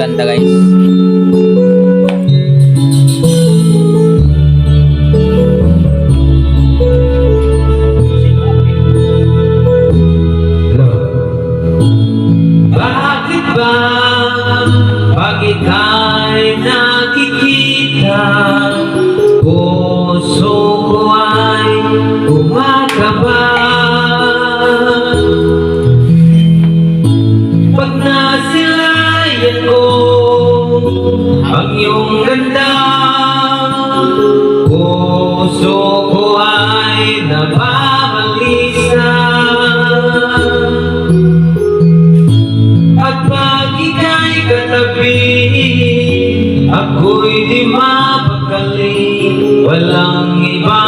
napakaganda guys. Bakit ba pag ika'y nakikita iyong ganda. Puso ko ay nababalisa at pag ika'y katabi Ako'y di mapakali Walang ibang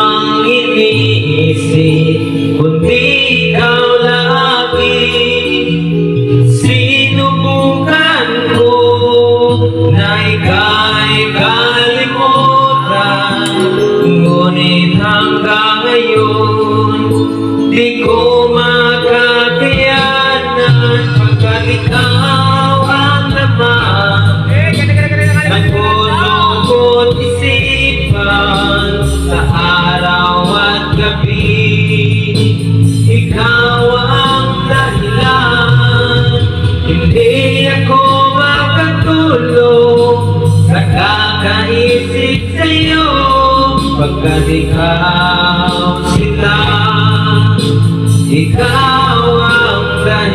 ika'y kalimutan Ngunit hanggang ngayon Di ko makakayanan Pagkat ikaw ang laman Ng puso ko't isipan Sa araw Makaisip sa'yo Pagkat ikaw sila Ikaw ang dahil